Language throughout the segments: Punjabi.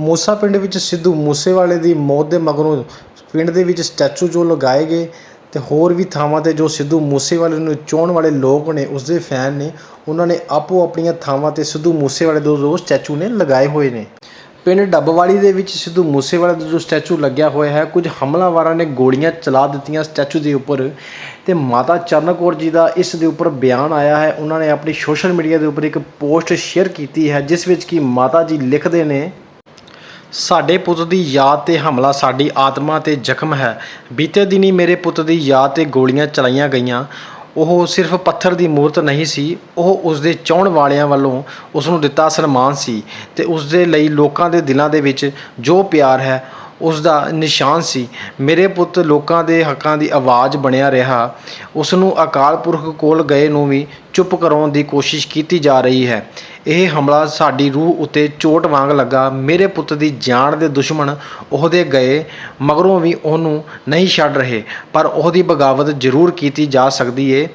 ਮੂਸਾ ਪਿੰਡ ਵਿੱਚ ਸਿੱਧੂ ਮੂਸੇਵਾਲੇ ਦੀ ਮੌਤ ਦੇ ਮਗਰੋਂ ਪਿੰਡ ਦੇ ਵਿੱਚ ਸਟੈਚੂ ਜੋ ਲਗਾਏ ਗਏ ਅਤੇ ਹੋਰ ਵੀ ਥਾਵਾਂ ਤੇ ਜੋ ਸਿੱਧੂ ਮੂਸੇਵਾਲੇ ਨੂੰ ਚਾਹੁਣ ਵਾਲੇ ਲੋਕ ਨੇ, ਉਸਦੇ ਫੈਨ ਨੇ, ਉਹਨਾਂ ਨੇ ਆਪੋ ਆਪਣੀਆਂ ਥਾਵਾਂ ਤੇ ਸਿੱਧੂ ਮੂਸੇਵਾਲੇ ਦੇ ਜੋ ਸਟੈਚੂ ਨੇ ਲਗਾਏ ਹੋਏ ਨੇ। ਪਿੰਡ ਡੱਬਵਾਲੀ ਦੇ ਵਿੱਚ ਸਿੱਧੂ ਮੂਸੇਵਾਲੇ ਦਾ ਜੋ ਸਟੈਚੂ ਲੱਗਿਆ ਹੋਇਆ ਹੈ, ਕੁਝ ਹਮਲਾਵਰਾਂ ਨੇ ਗੋਲੀਆਂ ਚਲਾ ਦਿੱਤੀਆਂ ਸਟੈਚੂ ਦੇ ਉੱਪਰ ਤੇ ਮਾਤਾ ਚਰਨ ਕੌਰ ਜੀ ਦਾ ਇਸ ਦੇ ਉੱਪਰ ਬਿਆਨ ਆਇਆ ਹੈ। ਉਹਨਾਂ ਨੇ ਆਪਣੀ ਸੋਸ਼ਲ ਮੀਡੀਆ ਦੇ ਉੱਪਰ ਇੱਕ ਪੋਸਟ ਸ਼ੇਅਰ ਕੀਤੀ ਹੈ, ਜਿਸ ਵਿੱਚ ਕਿ ਮਾਤਾ ਜੀ ਲਿਖਦੇ ਨੇ ਸਾਡੇ ਪੁੱਤ ਦੀ ਯਾਦ ਤੇ ਹਮਲਾ ਸਾਡੀ ਆਤਮਾ ਤੇ ਜ਼ਖਮ ਹੈ। ਬੀਤੇ ਦਿਨੀ ਮੇਰੇ ਪੁੱਤ ਦੀ ਯਾਦ ਤੇ ਗੋਲੀਆਂ ਚਲਾਈਆਂ ਗਈਆਂ। ਉਹ ਸਿਰਫ ਪੱਥਰ ਦੀ ਮੂਰਤ ਨਹੀਂ ਸੀ, ਉਹ ਉਸ ਦੇ ਚਾਹਣ ਵਾਲਿਆਂ ਵੱਲੋਂ ਉਸ ਨੂੰ ਦਿੱਤਾ ਸਨਮਾਨ ਸੀ ਤੇ ਉਸ ਦੇ ਲਈ ਲੋਕਾਂ ਦੇ ਦਿਲਾਂ ਦੇ ਵਿੱਚ ਜੋ ਪਿਆਰ ਹੈ ਉਸ ਦਾ ਨਿਸ਼ਾਨ ਸੀ। ਮੇਰੇ ਪੁੱਤ ਲੋਕਾਂ ਦੇ ਹੱਕਾਂ ਦੀ ਆਵਾਜ਼ ਬਣਿਆ ਰਿਹਾ। ਉਸ ਨੂੰ ਅਕਾਲ ਪੁਰਖ ਕੋਲ ਗਏ ਨੂੰ ਵੀ ਚੁੱਪ ਕਰਾਉਣ ਦੀ ਕੋਸ਼ਿਸ਼ ਕੀਤੀ ਜਾ ਰਹੀ ਹੈ। ਇਹ ਹਮਲਾ ਸਾਡੀ ਰੂਹ ਉੱਤੇ ਚੋਟ ਵਾਂਗ ਲੱਗਾ। ਮੇਰੇ ਪੁੱਤ ਦੀ ਜਾਨ ਦੇ ਦੁਸ਼ਮਣ ਉਹਦੇ ਗਏ, ਮਗਰੋਂ ਵੀ ਉਹਨੂੰ ਨਹੀਂ ਛੱਡ ਰਹੇ, ਪਰ ਉਹਦੀ ਬਗਾਵਤ ਜ਼ਰੂਰ ਕੀਤੀ ਜਾ ਸਕਦੀ ਏ,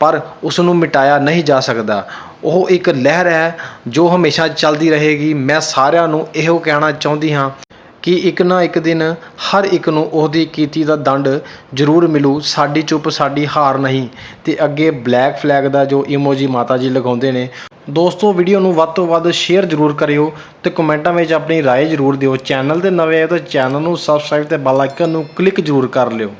ਪਰ ਉਸ ਨੂੰ ਮਿਟਾਇਆ ਨਹੀਂ ਜਾ ਸਕਦਾ। ਉਹ ਇੱਕ ਲਹਿਰ ਹੈ ਜੋ ਹਮੇਸ਼ਾ ਚੱਲਦੀ ਰਹੇਗੀ। ਮੈਂ ਸਾਰਿਆਂ ਨੂੰ ਇਹੋ ਕਹਿਣਾ ਚਾਹੁੰਦੀ ਹਾਂ। ਕਿ ਇੱਕ ਨਾ ਇੱਕ ਦਿਨ ਹਰ ਇੱਕ ਨੂੰ ਉਹਦੀ ਕੀਤੀ ਦਾ ਦੰਡ ਜ਼ਰੂਰ ਮਿਲੂ ਸਾਡੀ ਚੁੱਪ ਸਾਡੀ ਹਾਰ ਨਹੀਂ ਤੇ ਅੱਗੇ ਬਲੈਕ ਫਲੈਗ ਦਾ ਜੋ ਇਮੋਜੀ ਮਾਤਾ ਜੀ ਲਗਾਉਂਦੇ ਨੇ ਦੋਸਤੋ ਵੀਡੀਓ ਨੂੰ ਵੱਧ ਤੋਂ ਵੱਧ ਸ਼ੇਅਰ ਜ਼ਰੂਰ ਕਰਿਓ ਤੇ ਕਮੈਂਟਾਂ ਵਿੱਚ ਆਪਣੀ رائے ਜ਼ਰੂਰ ਦਿਓ ਚੈਨਲ ਤੇ ਨਵੇਂ ਆਏ ਤਾਂ ਚੈਨਲ ਨੂੰ ਸਬਸਕ੍ਰਾਈਬ ਤੇ ਬੈਲ ਆਈਕਨ ਨੂੰ ਕਲਿੱਕ ਜ਼ਰੂਰ ਕਰ ਲਿਓ